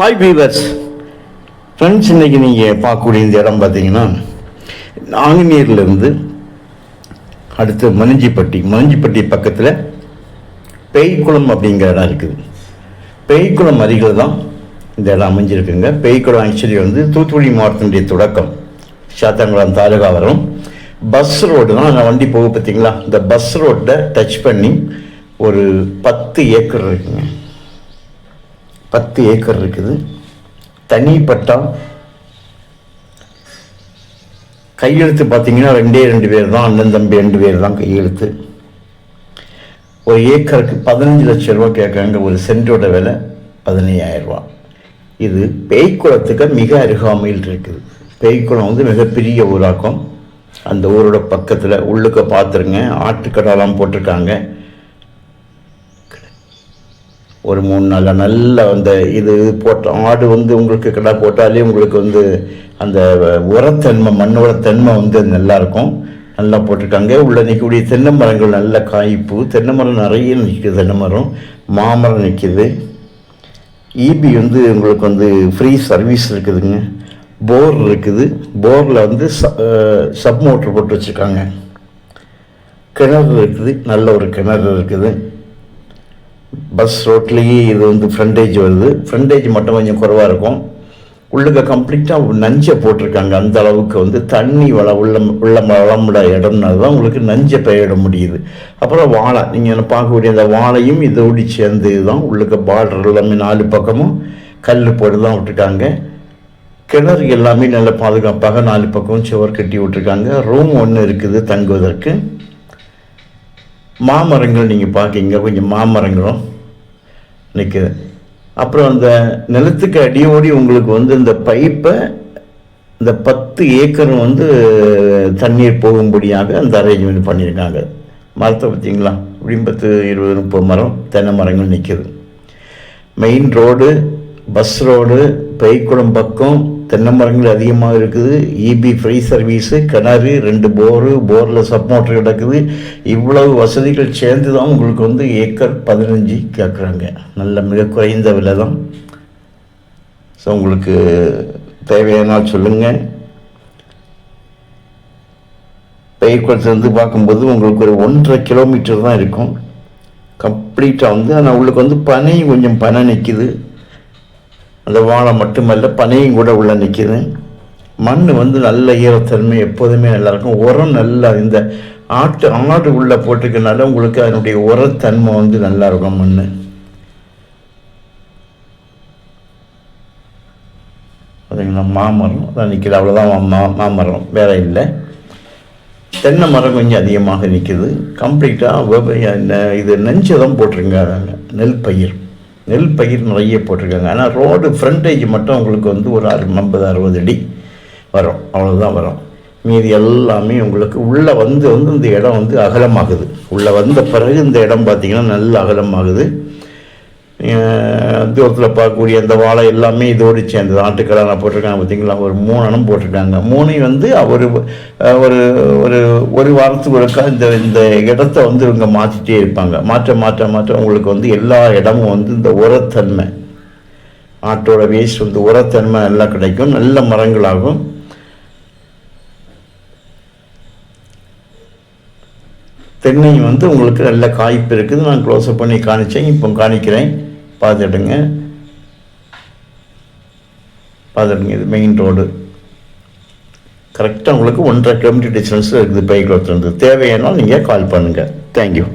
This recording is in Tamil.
ஹாய் பீவர்ஸ் ஃப்ரெண்ட்ஸ் இன்றைக்கி நீங்கள் பார்க்கக்கூடிய இந்த இடம் பார்த்தீங்கன்னா நாங்குநீர்லேருந்து அடுத்து மணிஞ்சிப்பட்டி. மணிஞ்சிப்பட்டி பக்கத்தில் பேய்க்குளம் அப்படிங்கிற இடம் இருக்குது. பேய்க்குளம் அருகில் தான் இந்த இடம் அமைஞ்சிருக்குங்க. பேய்க்குளம் ஆக்சுவலி வந்து தூத்துக்குடி மாவட்டத்தினுடைய தொடக்கம். சாத்தாங்குளம் தாலுகா வரும். பஸ் ரோடு தான் நான் வண்டி போக பார்த்தீங்களா? இந்த பஸ் ரோட்டை டச் பண்ணி ஒரு பத்து ஏக்கர் இருக்குங்க. பத்து ஏக்கர் இருக்குது. தனி பட்டா கையெழுத்து பார்த்தீங்கன்னா ரெண்டே ரெண்டு பேர் தான் அண்ணன் தம்பி ரெண்டு பேர் தான் கையெழுத்து. ஒரு ஏக்கருக்கு பதினஞ்சு லட்சம் ரூபா கேட்குறாங்க ஒரு சென்டோட விலை பதினையாயிரம் ரூபா இது பேய்க்குளத்துக்கு மிக அருகாமையில் இருக்குது. பேய்க்குளம் வந்து மிகப்பெரிய ஊராக்கம். அந்த ஊரோட பக்கத்தில் உள்ளுக்க பார்த்துருங்க ஆட்டுக்கடாலாம் போட்டிருக்காங்க. ஒரு மூணு நாள் நல்ல அந்த இது போட்ட ஆடு வந்து உங்களுக்கு கிடா போட்டாலே உங்களுக்கு வந்து அந்த உரத்தன்மை மண்ணோட தன்மை வந்து நல்லா இருக்கும் நல்லா போட்டிருக்காங்க. உள்ள நிற்கக்கூடிய தென்னை மரங்கள் நல்ல காய்ப்பு. தென்னை மரம் நிறைய நிற்குது தென்னை மரம். மாமரம் நிற்கிது. ஈபி வந்து உங்களுக்கு வந்து ஃப்ரீ சர்வீஸ் இருக்குதுங்க. போர் இருக்குது. போரில் வந்து சப் மோட்ரு போட்டு வச்சுருக்காங்க. கிணறு இருக்குது. நல்ல ஒரு கிணறு இருக்குது. பஸ் ரோட்லேயே இது வந்து ஃப்ரண்டேஜ் வருது. ஃப்ரண்டேஜ் மட்டும் கொஞ்சம் குறைவாக இருக்கும். உள்ளுக்க கம்ப்ளீட்டாக நஞ்சை போட்டிருக்காங்க. அந்த அளவுக்கு வந்து தண்ணி வள உள்ள உள்ள வளமுட இடம்னால தான் உங்களுக்கு நஞ்சை பெயரிட முடியுது. அப்புறம் வாழை. நீங்கள் பார்க்கக்கூடிய அந்த வாழையும் இதோடு சேர்ந்து தான் உள்ளுக்க பார்டர் எல்லாமே நாலு பக்கமும் கல் போட்டு தான் விட்டுருக்காங்க. கிணறு எல்லாமே நல்ல பாதுகாப்பாக நாலு பக்கமும் சுவர் கட்டி விட்டுருக்காங்க. ரூம் ஒன்று இருக்குது தங்குவதற்கு. மாமரங்கள் நீங்கள் பார்க்கிங்க கொஞ்சம் மாமரங்களும் நிற்குது அப்புறம் அந்த நிலத்துக்கு அடியோடி உங்களுக்கு வந்து இந்த பைப்பை இந்த பத்து ஏக்கரும் வந்து தண்ணீர் போகும்படியாக அந்த அரேஞ்ச்மெண்ட் பண்ணியிருக்காங்க. மரத்தை பார்த்தீங்களா? இப்படியும் பத்து இருபது முப்பது மரம் தென்னை மரங்கள் நிற்கிது மெயின் ரோடு பஸ் ரோடு பைக்குடம் பக்கம் தென்னை மரங்கள் அதிகமாக இருக்குது. இபி ஃப்ரீ சர்வீஸு கிணறு ரெண்டு போரு போரில் சப்மோட்டர் கிடக்குது. இவ்வளவு வசதிகள் சேர்ந்து தான் உங்களுக்கு வந்து ஏக்கர் பதினஞ்சு கேட்குறாங்க நல்ல மிக குறைந்த விலை தான் ஸோ உங்களுக்கு தேவையானால் சொல்லுங்கள் பெயர்குளத்துலேருந்து பார்க்கும்போது உங்களுக்கு ஒரு ஒன்றரை கிலோமீட்டர் தான் இருக்கும். கம்ப்ளீட்டாக வந்து ஆனால் உங்களுக்கு வந்து பனை கொஞ்சம் பனை நிற்கிது அந்த வாழை மட்டுமல்ல பனையும் கூட உள்ளே நிற்கிது மண் வந்து நல்ல ஈரத்தன்மை எப்போதுமே நல்லாயிருக்கும். உரம் நல்லா இந்த ஆட்டு ஆடு உள்ளே போட்டிருக்கனால உங்களுக்கு அதனுடைய உரத்தன்மை வந்து நல்லா இருக்கும் மண் பார்த்தீங்கன்னா மாமரம் அதான் நிற்கிது அவ்வளோதான் மா மாமரம் வேற இல்லை. தென்னை மரம் கொஞ்சம் அதிகமாக நிற்கிது கம்ப்ளீட்டாக இது நெஞ்சை தான் போட்டிருக்காங்க நெல் பயிர். நெல் பயிர் நிறைய போட்டிருக்காங்க. ஆனால் ரோடு ஃப்ரண்டேஜ் மட்டும் உங்களுக்கு வந்து ஒரு அறு ஐம்பது அறுபது அடி வரும். அவ்வளோதான் வரும். மீதி எல்லாமே உங்களுக்கு உள்ளே வந்து வந்து இந்த இடம் வந்து அகலமாகுது. உள்ளே வந்த பிறகு இந்த இடம் பார்த்திங்கன்னா நல்ல அகலமாகுது. தூரத்தில் பார்க்கக்கூடிய அந்த வாழை எல்லாமே இதோடு சேர்ந்தது ஆட்டுக்கடான போட்டிருக்காங்க பார்த்தீங்களா? ஒரு மூணு அணம் போட்டிருக்காங்க. மூணையும் வந்து ஒரு ஒரு ஒரு ஒரு வாரத்துக்கு ஒருக்கா இந்த இந்த இடத்த வந்து இவங்க மாற்றிட்டே இருப்பாங்க. மாற்ற மாற்ற மாற்ற உங்களுக்கு வந்து எல்லா இடமும் வந்து இந்த உரத்தன்மை. ஆட்டோட வேஸ்ட் வந்து உரத்தன்மை நல்லா கிடைக்கும். நல்ல மரங்களாகும். தென்னை வந்து உங்களுக்கு நல்ல காய்ப்பு இருக்குது. நான் க்ளோஸ்அப் பண்ணி காணிச்சேன். இப்போ காணிக்கிறேன். பார்த்துடுங்க பார்த்துடுங்க இது மெயின் ரோடு கரெக்டாக உங்களுக்கு ஒன்றரை கிலோமீட்டர் டிஸ்டன்ஸில் இருக்குது பைக் ரோட்லேருந்து தேவையானால் நீங்கள் கால் பண்ணுங்கள் தேங்க்யூ